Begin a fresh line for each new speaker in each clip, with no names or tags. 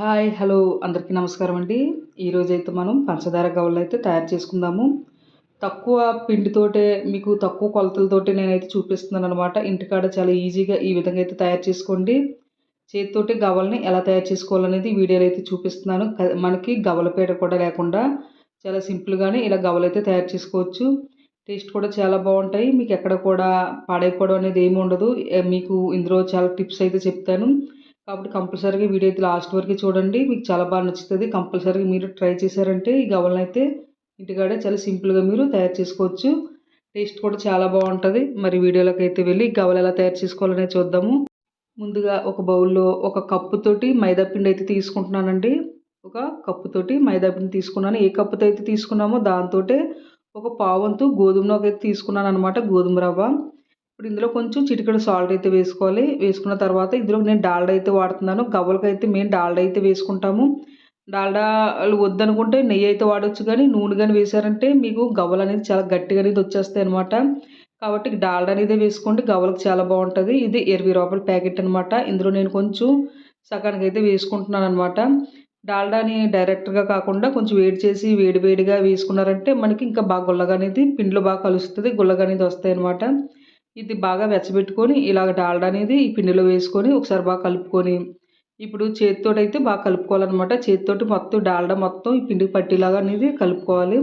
Hi hello అందరికీ నమస్కారం అండి. ఈరోజైతే అయితే మనం పంచదార గవ్వలు అయితే తయారు చేసుకుందాము. తక్కువ పిండితోటే మీకు తక్కువ కొలతలతోటే నేనైతే చూపిస్తున్నాను అనమాట ఇంటికాడ చాలా ఈజీగా ఈ విధంగా అయితే తయారు చేసుకోండి. చేతితోటి గవల్ని ఎలా తయారు చేసుకోవాలనేది వీడియోలో అయితే చూపిస్తున్నాను. మనకి గవ్వల పీట కూడా లేకుండా చాలా సింపుల్గానే ఇలా గవలైతే అయితే తయారు చేసుకోవచ్చు. టేస్ట్ కూడా చాలా బాగుంటాయి. మీకు ఎక్కడ కూడా పాడైపోవడం అనేది ఏమి ఉండదు. మీకు ఇందులో చాలా టిప్స్ అయితే చెప్తాను. కాబట్టి కంపల్సరీగా వీడియో అయితే లాస్ట్ వరకు చూడండి. మీకు చాలా బాగా నచ్చుతుంది. కంపల్సరీగా మీరు ట్రై చేశారంటే ఈ గవలను అయితే ఇంటికాడే చాలా సింపుల్గా మీరు తయారు చేసుకోవచ్చు. టేస్ట్ కూడా చాలా బాగుంటుంది. మరి వీడియోలోకి అయితే వెళ్ళి ఈ ఎలా తయారు చేసుకోవాలనే చూద్దాము. ముందుగా ఒక బౌల్లో ఒక కప్పుతోటి మైదాపిండి అయితే తీసుకుంటున్నానండి. ఒక కప్పుతోటి మైదాపిండి తీసుకున్నాను. ఏ కప్పుతో అయితే తీసుకున్నామో దాంతో ఒక పావంతు గోధుమ అయితే తీసుకున్నాను అనమాట గోధుమ రవ్వ. ఇప్పుడు ఇందులో కొంచెం చిటికెడు సాల్ట్ అయితే వేసుకోవాలి. వేసుకున్న తర్వాత ఇందులో నేను డాల్డా అయితే వాడుతున్నాను. గవ్వలకి అయితే మేము డాల్డా అయితే వేసుకుంటాము. డాల్డా వద్దనుకుంటే నెయ్యి అయితే వాడచ్చు కానీ నూనె కానీ వేసారంటే మీకు గవ్వలు అనేది చాలా గట్టిగా అనేది వచ్చేస్తాయి అనమాట కాబట్టి డాల్డా అనేది వేసుకోండి. గవ్వలకు చాలా బాగుంటుంది. ఇది ఇరవై రూపాయల ప్యాకెట్ అనమాట ఇందులో నేను కొంచెం సగానికి అయితే వేసుకుంటున్నాను అనమాట డాల్డాని డైరెక్ట్గా కాకుండా కొంచెం వేడి చేసి వేడి వేడిగా వేసుకున్నారంటే మనకి ఇంకా బాగా గుల్లగా అనేది పిండిలో బాగా కలుస్తుంది. గుల్లగా అనేది వస్తాయి అనమాట ఇది బాగా వెచ్చబెట్టుకొని ఇలాగ డాల్డా అనేది ఈ పిండిలో వేసుకొని ఒకసారి బాగా కలుపుకొని ఇప్పుడు చేతితోటి అయితే బాగా కలుపుకోవాలన్నమాట. చేతితోటి మొత్తం డాల్డా మొత్తం ఈ పిండికి పట్టేలాగా అనేది కలుపుకోవాలి.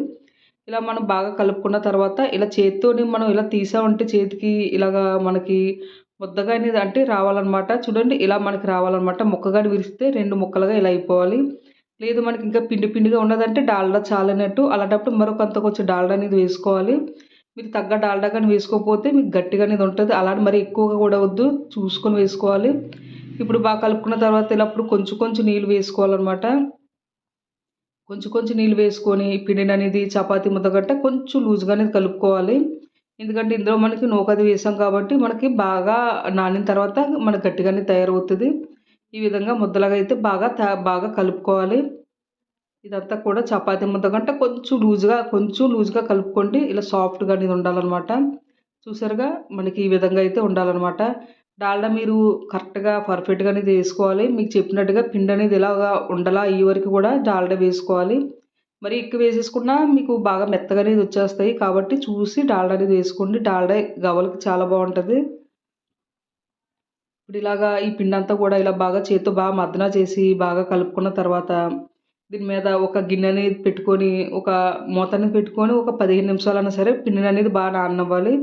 ఇలా మనం బాగా కలుపుకున్న తర్వాత ఇలా చేతితోని మనం ఇలా తీసామంటే చేతికి ఇలాగా మనకి ముద్దగా అనేది అంటే రావాలన్నమాట. చూడండి ఇలా మనకి రావాలన్నమాట. ముక్కగా విరిస్తే రెండు ముక్కలుగా ఇలా అయిపోవాలి. లేదు మనకి ఇంకా పిండి పిండిగా ఉన్నదంటే డాల్డా చాలనట్టు అలాంటప్పుడు మరొకంత కొంచెం డాల్డా అనేది వేసుకోవాలి. మీరు తగ్గ డాల్డా కానీ వేసుకోకపోతే మీకు గట్టిగా అనేది ఉంటుంది. అలానే మరి ఎక్కువగా కూడా వద్దు. చూసుకొని వేసుకోవాలి. ఇప్పుడు బాగా కలుపుకున్న తర్వాత ఇలా అప్పుడు కొంచెం కొంచెం నీళ్ళు వేసుకోవాలన్నమాట. కొంచెం కొంచెం నీళ్ళు వేసుకొని పిండిని అనేది చపాతీ ముద్దగట్ట కొంచెం లూజ్గా అనేది కలుపుకోవాలి. ఎందుకంటే ఇందులో మనకి నూకది వేసాం కాబట్టి మనకి బాగా నానిన తర్వాత మనకి గట్టిగానే తయారవుతుంది. ఈ విధంగా ముద్దలాగా అయితే బాగా తా- బాగా కలుపుకోవాలి. ఇదంతా కూడా చపాతీ ముద్ద. కంటే కొంచెం లూజ్గా కొంచెం లూజ్గా కలుపుకోండి. ఇలా సాఫ్ట్గా అనేది ఉండాలన్నమాట. చూసారుగా? మనకి ఈ విధంగా అయితే ఉండాలన్నమాట. డాల్డా మీరు కరెక్ట్గా పర్ఫెక్ట్గా అనేది వేసుకోవాలి. మీకు చెప్పినట్టుగా పిండి అనేది ఇలాగా ఉండలా ఈ వరకు కూడా డాల్డా వేసుకోవాలి. మరి ఎక్కువ వేసేసుకున్నా మీకు బాగా మెత్తగా అనేది వచ్చేస్తాయి. కాబట్టి చూసి డాల్డా అనేది వేసుకోండి. డాల్డా గవలకి చాలా బాగుంటుంది. ఇప్పుడు ఇలాగా ఈ పిండి అంతా కూడా ఇలా బాగా చేతితో బాగా మద్దన చేసి బాగా కలుపుకున్న తర్వాత దీని మీద ఒక గిన్నె అనేది పెట్టుకొని ఒక మూతని పెట్టుకొని ఒక పదిహేను నిమిషాలైనా సరే పిండిని అనేది బాగా నాననివ్వాలి.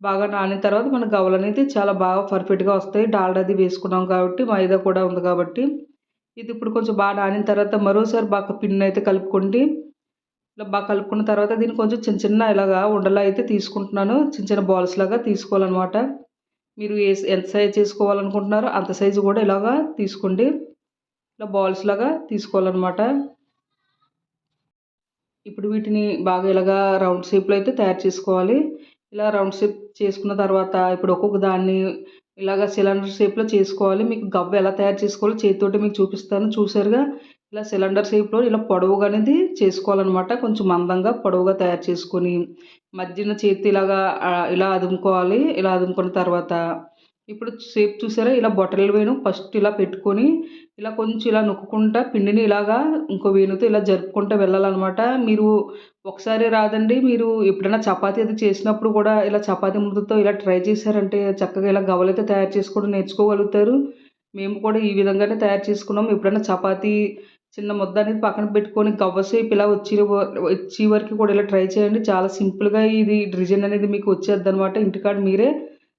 బాగా నానిన తర్వాత మన గవలు అనేది చాలా బాగా పర్ఫెక్ట్గా వస్తాయి. డాల్డా అది వేసుకున్నాం కాబట్టి మైదా కూడా ఉంది కాబట్టి. ఇది ఇప్పుడు కొంచెం బాగా నానిన తర్వాత మరోసారి బాగా పిండిని అయితే కలుపుకోండి ఇలా బాగా కలుపుకున్న తర్వాత దీన్ని కొంచెం చిన్న చిన్న ఇలాగా ఉండలా అయితే తీసుకుంటున్నాను. చిన్న చిన్న బాల్స్ లాగా తీసుకోవాలన్నమాట. మీరు ఏ ఎంత సైజ్ చేసుకోవాలనుకుంటున్నారో అంత సైజు కూడా ఇలాగా తీసుకోండి. ఇలా బాల్స్ లాగా తీసుకోవాలన్నమాట. ఇప్పుడు వీటిని బాగా ఇలాగా రౌండ్ షేప్లో అయితే తయారు చేసుకోవాలి. ఇలా రౌండ్ షేప్ చేసుకున్న తర్వాత ఇప్పుడు ఒక్కొక్క దాన్ని ఇలాగ సిలిండర్ షేప్లో చేసుకోవాలి. మీకు గవ్వ ఎలా తయారు చేసుకోవాలో చేతితోటి మీకు చూపిస్తాను. చూసారుగా? ఇలా సిలిండర్ షేప్లో ఇలా పొడవుగా అనేది చేసుకోవాలన్నమాట. కొంచెం మందంగా పొడవుగా తయారు చేసుకొని మధ్యన చేతి ఇలాగా ఇలా అదుముకోవాలి. ఇలా అదుముకున్న తర్వాత ఇప్పుడు షేప్ చూసారా? ఇలా బొట్టలు వేణు ఫస్ట్ ఇలా పెట్టుకొని ఇలా కొంచెం ఇలా నొక్కుంటా పిండిని ఇలాగా ఇంకో వేణుతో ఇలా జరుపుకుంటూ వెళ్ళాలన్నమాట. మీరు ఒకసారి రాదండి మీరు ఎప్పుడైనా చపాతీ అది చేసినప్పుడు కూడా ఇలా చపాతీ ముద్దతో ఇలా ట్రై చేశారంటే చక్కగా ఇలా గవ్వలైతే తయారు చేసుకోవడం నేర్చుకోగలుగుతారు. మేము కూడా ఈ విధంగానే తయారు చేసుకున్నాం. ఎప్పుడైనా చపాతీ చిన్న ముద్ద అనేది పక్కన పెట్టుకొని గవ్వసేపు ఇలా వచ్చి వచ్చే వరకు కూడా ఇలా ట్రై చేయండి. చాలా సింపుల్గా ఇది డిజైన్ అనేది మీకు వచ్చేద్ది అనమాట ఇంటికాడ మీరే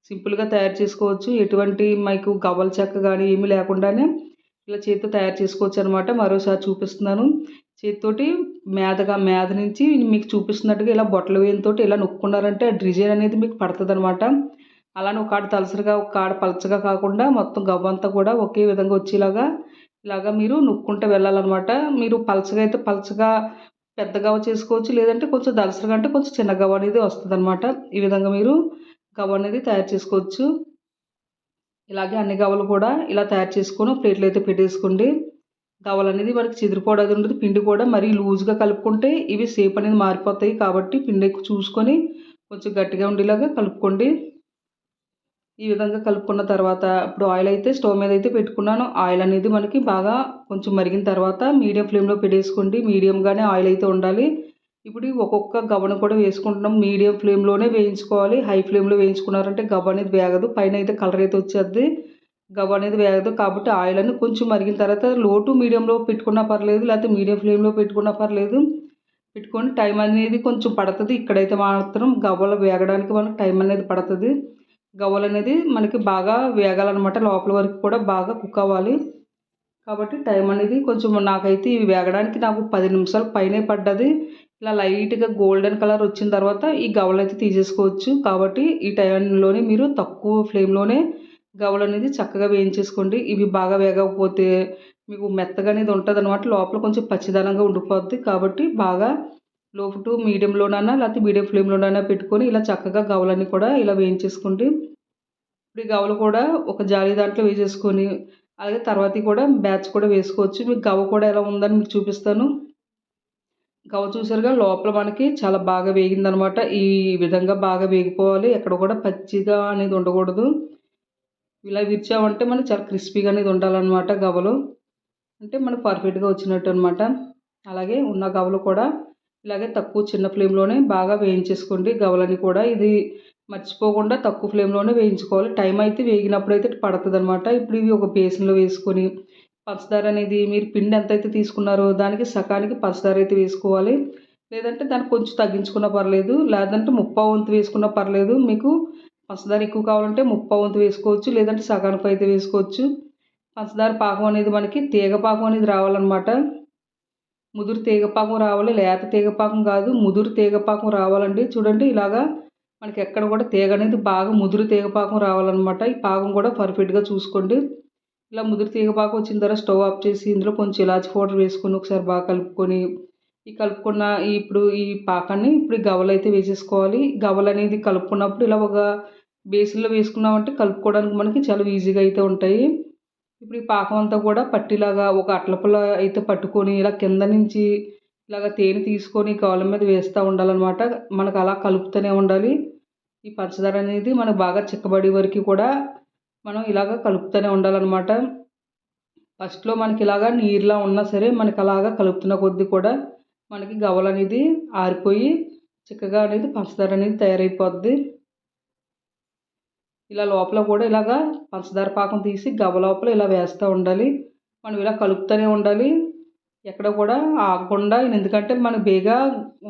సింపుల్గా తయారు చేసుకోవచ్చు. ఎటువంటి మీకు గవ్వల చెక్క కానీ ఏమీ లేకుండానే ఇలా చేతితో తయారు చేసుకోవచ్చు అనమాట మరోసారి చూపిస్తున్నాను. చేతితోటి మేదగా మేద నుంచి మీకు చూపిస్తున్నట్టుగా ఇలా బొట్టల వేయంతో ఇలా నొక్కున్నారంటే ఆ డిజైన్ అనేది మీకు పడుతుంది అనమాట అలానే ఒక కాడ తలసరిగా ఒక కాడ పలచగా కాకుండా మొత్తం గవ్వంతా కూడా ఒకే విధంగా వచ్చేలాగా ఇలాగా మీరు నొక్కుంటూ వెళ్ళాలన్నమాట. మీరు పలచగా అయితే పలచగా పెద్ద గవ్వ చేసుకోవచ్చు. లేదంటే కొంచెం దలసరిగా అంటే కొంచెం చిన్న గవ్వ అనేది వస్తుంది అనమాట ఈ విధంగా మీరు గవ్వ అనేది తయారు చేసుకోవచ్చు. ఇలాగే అన్ని గవ్వలు కూడా ఇలా తయారు చేసుకొని ప్లేట్లు అయితే పెట్టేసుకోండి. గవ్వలు అనేది మనకి చిదిరిపోవడం ఉండదు. పిండి కూడా మరీ లూజ్గా కలుపుకుంటే ఇవి షేప్ అనేది మారిపోతాయి కాబట్టి పిండి ఎక్కువ చూసుకొని కొంచెం గట్టిగా ఉండేలాగా కలుపుకోండి. ఈ విధంగా కలుపుకున్న తర్వాత ఇప్పుడు ఆయిల్ అయితే స్టవ్ మీద అయితే పెట్టుకున్నాను. ఆయిల్ అనేది మనకి బాగా కొంచెం మరిగిన తర్వాత మీడియం ఫ్లేమ్లో పెట్టేసుకోండి. మీడియంగానే ఆయిల్ అయితే ఉండాలి. ఇప్పుడు ఒక్కొక్క గవ్వను కూడా వేసుకుంటున్నాం. మీడియం ఫ్లేమ్లోనే వేయించుకోవాలి. హై ఫ్లేమ్లో వేయించుకున్నారంటే గవ్వ అనేది వేగదు. పైన అయితే కలర్ అయితే వచ్చేది. గవ్వ అనేది వేగదు కాబట్టి ఆయిల్ అనేది కొంచెం మరిగిన తర్వాత లో టు మీడియంలో పెట్టుకున్నా పర్లేదు లేకపోతే మీడియం ఫ్లేమ్లో పెట్టుకున్నా పర్లేదు. పెట్టుకొని టైం అనేది కొంచెం పడుతుంది. ఇక్కడైతే మాత్రం గవ్వలు వేగడానికి మనకు టైం అనేది పడుతుంది. గవ్వలు అనేది మనకి బాగా వేగాలన్నమాట. లోపల వరకు కూడా బాగా కుక్ అవ్వాలి. కాబట్టి టైం అనేది కొంచెం నాకైతే ఇవి వేగడానికి నాకు పది నిమిషాలు పైనే పడ్డది. ఇలా లైట్గా గోల్డెన్ కలర్ వచ్చిన తర్వాత ఈ గవలు అయితే తీసేసుకోవచ్చు. కాబట్టి ఈ టైంలోనే మీరు తక్కువ ఫ్లేమ్లోనే గవలు అనేది చక్కగా వేయించేసుకోండి. ఇవి బాగా వేగకపోతే మీకు మెత్తగా అనేది ఉంటుంది అనమాట లోపల కొంచెం పచ్చిదనంగా ఉండిపోద్ది. కాబట్టి బాగా లో టు మీడియంలోనైనా లేకపోతే మీడియం ఫ్లేమ్లోనైనా పెట్టుకొని ఇలా చక్కగా గవలన్నీ కూడా ఇలా వేయించేసుకోండి. ఇప్పుడు ఈ గవలు కూడా ఒక జాలి దాంట్లో వేసేసుకొని అలాగే తర్వాత కూడా బ్యాచ్ కూడా వేసుకోవచ్చు. మీకు గవ కూడా ఎలా ఉందని మీకు చూపిస్తాను. గవ్వ చూసారుగా లోపల మనకి చాలా బాగా వేగిందనమాట. ఈ విధంగా బాగా వేగిపోవాలి. ఎక్కడ కూడా పచ్చిగా అనేది ఉండకూడదు. ఇలా విరిచామంటే మనకి చాలా క్రిస్పీగా అనేది ఉండాలన్నమాట గవ్వలు. అంటే మనకు పర్ఫెక్ట్గా వచ్చినట్టు అనమాట అలాగే ఉన్న గవ్వలు కూడా ఇలాగే తక్కువ చిన్న ఫ్లేమ్లోనే బాగా వేయించేసుకోండి గవ్వలని కూడా. ఇది మర్చిపోకుండా తక్కువ ఫ్లేమ్లోనే వేయించుకోవాలి. టైం అయితే వేగినప్పుడు అయితే పడుతుంది అనమాట ఇప్పుడు ఇవి ఒక బేసిన్లో వేసుకొని పంచదార అనేది మీరు పిండి ఎంత అయితే తీసుకున్నారో దానికి సకానికి పంచదార అయితే వేసుకోవాలి. లేదంటే దానికి కొంచెం తగ్గించుకున్నా పర్లేదు లేదంటే ముప్పా వంతు వేసుకున్నా పర్లేదు. మీకు పంచదార ఎక్కువ కావాలంటే ముప్పా వంతు వేసుకోవచ్చు లేదంటే సగానికి అయితే వేసుకోవచ్చు. పంచదార పాకం అనేది మనకి తీగ పాకం అనేది రావాలన్నమాట. ముదురు తీగ పాకం రావాలి లేత తీగ పాకం కాదు ముదురు తీగ పాకం రావాలండి. చూడండి ఇలాగా మనకి ఎక్కడ కూడా తీగ అనేది బాగా ముదురు తీగ పాకం రావాలన్నమాట. ఈ పాకం కూడా పర్ఫెక్ట్గా చూసుకోండి. ఇలా ముదురు తీగ వచ్చిన తర్వాత స్టవ్ ఆఫ్ చేసి ఇందులో కొంచెం ఇలాచి పౌడర్ వేసుకొని ఒకసారి బాగా కలుపుకొని ఈ కలుపుకున్న ఇప్పుడు ఈ పాకాన్ని ఇప్పుడు గవలు అయితే వేసేసుకోవాలి. గవలు అనేది కలుపుకున్నప్పుడు ఇలా ఒక బేసిన్లో వేసుకున్నామంటే కలుపుకోవడానికి మనకి చాలా ఈజీగా అయితే ఉంటాయి. ఇప్పుడు ఈ పాకం అంతా కూడా పట్టిలాగా ఒక అట్లపుల్ల అయితే పట్టుకొని ఇలా కింద నుంచి ఇలాగ తేనె తీసుకొని కాళ్ళ మీద వేస్తూ ఉండాలన్నమాట. మనకు అలా కలుపుతూనే ఉండాలి. ఈ పంచదార అనేది మనకు బాగా చిక్కబడి వరకు కూడా మనం ఇలాగ కలుపుతూనే ఉండాలన్నమాట. ఫస్ట్లో మనకి ఇలాగా నీరులా ఉన్నా సరే మనకి అలాగా కలుపుతున్న కొద్దీ కూడా మనకి గవలు అనేది ఆరిపోయి చిక్కగా అనేది పంచదార అనేది తయారైపోద్ది. ఇలా లోపల కూడా ఇలాగా పంచదార పాకం తీసి గవ లోపల ఇలా వేస్తూ ఉండాలి. మనం ఇలా కలుపుతూనే ఉండాలి. ఎక్కడ కూడా ఆగకుండా ఎందుకంటే మన బేగా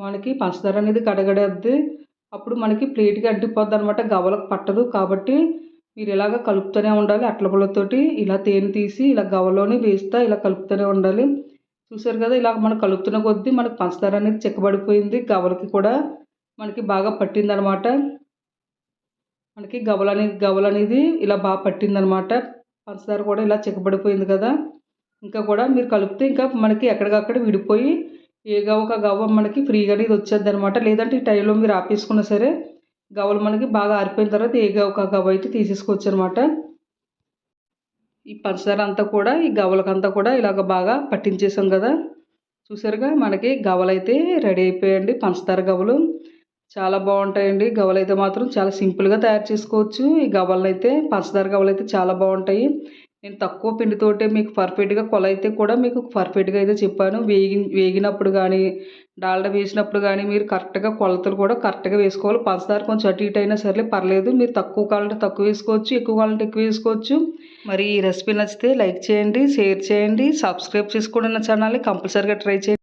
మనకి పంచదార అనేది గడగడద్ది అప్పుడు మనకి ప్లేట్కి అంటిపోద్ది అనమాట గవలకు పట్టదు కాబట్టి మీరు ఇలాగ కలుపుతూనే ఉండాలి. అట్ల పుల్లతోటి ఇలా తేనె తీసి ఇలా గవ్వలోనే వేస్తా ఇలా కలుపుతూనే ఉండాలి. చూసారు కదా ఇలా మనం కలుపుతున్న కొద్దీ మనకి పంచదార అనేది చెక్కబడిపోయింది. గవ్వలకి కూడా మనకి బాగా పట్టిందనమాట. మనకి గవ్వలు అనేది గవ్వలు అనేది ఇలా బాగా పట్టిందనమాట. పంచదార కూడా ఇలా చెక్కబడిపోయింది కదా. ఇంకా కూడా మీరు కలిపితే ఇంకా మనకి ఎక్కడికక్కడ విడిపోయి ఏ గవ్వక గవ్వ మనకి ఫ్రీగా అనేది వచ్చేది అనమాట లేదంటే ఈ టైంలో మీరు ఆపేసుకున్నా సరే గవ్వలు మనకి బాగా ఆరిపోయిన తర్వాత ఏ గవ్వక గవ్వ అయితే తీసేసుకోవచ్చు అనమాట ఈ పంచదార అంతా కూడా ఈ గవ్వలకంతా కూడా ఇలాగ బాగా పట్టించేసాం కదా. చూసారుగా మనకి గవ్వలైతే రెడీ అయిపోయాయండి పంచదార గవ్వలు. చాలా బాగుంటాయండి గవ్వలు అయితే మాత్రం చాలా సింపుల్గా తయారు చేసుకోవచ్చు. ఈ గవ్వలను పంచదార గవ్వలు అయితే చాలా బాగుంటాయి. నేను తక్కువ పిండితోటే మీకు పర్ఫెక్ట్గా కొలైతే కూడా మీకు పర్ఫెక్ట్గా అయితే చెప్పాను. వేగి వేగినప్పుడు కానీ డాల్డా వేసినప్పుడు కానీ మీరు కరెక్ట్గా కొలతలు కూడా కరెక్ట్గా వేసుకోవాలి. పంచదార కొంచెం అటు ఇటు అయినా సరే పర్లేదు. మీరు తక్కువ కావాలంటే తక్కువ వేసుకోవచ్చు ఎక్కువ కావాలంటే ఎక్కువ వేసుకోవచ్చు. మరి ఈ రెసిపీ నచ్చితే లైక్ చేయండి షేర్ చేయండి సబ్స్క్రైబ్ చేసుకోండి నా ఛానల్ని. కంపల్సరీగా ట్రై చేయండి.